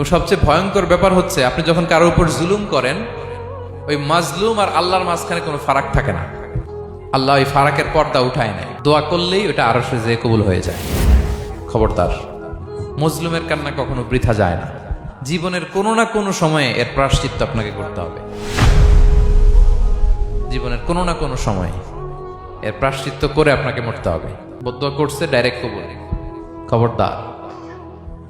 এবং সবচেয়ে ভয়ঙ্কর ব্যাপার হচ্ছে, আপনি যখন কারোর উপর জুলুম করেন, ওই মাজলুম আর আল্লাহর মাঝখানে কোনো ফারাক থাকে না। আল্লাহ ওই ফারাকের পর্দা উঠায় নেয়। দোয়া করলেই ওটা আরও যে কবুল হয়ে যায়। খবরদার, মজলুমের কান্না কখনো বৃথা যায় না। জীবনের কোনো না কোনো সময়ে এর প্রাশ্চিত্য আপনাকে করতে হবে। জীবনের কোনো না কোনো সময়ে এর প্রাশ্চিত্য করে আপনাকে মরতে হবে। বদুয়া করছে ডাইরেক্ট কবুল। খবরদার।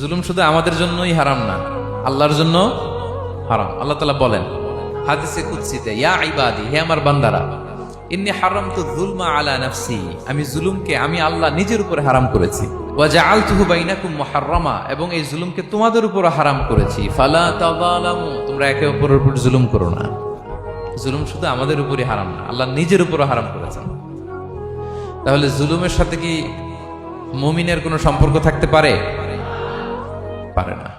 জুলুম শুধু আমাদের জন্যই হারাম না, আল্লাহর জন্য হারাম। আল্লাহ তালা বলেন, হাদিসে কুৎসিতে ইয়া ইবাদি, হে আমার বান্দারা, ইন্নি হারাম তো জুলমা আলা নাফসি, আমি জুলুমকে আমি আল্লাহ নিজের উপরে হারাম করেছি। ওয়াজা আল তুহু বাইনাকুম মুহাররামা, এবং এই জুলুমকে তোমাদের উপর হারাম করেছি। ফালা তাযালামু, তোমরা একে অপরের উপর জুলুম করো না। জুলুম শুধু আমাদের উপরই হারাম না, আল্লাহ নিজের উপরও হারাম করেছেন। তাহলে জুলুমের সাথে কি মুমিনের কোনো সম্পর্ক থাকতে পারে? পারে না।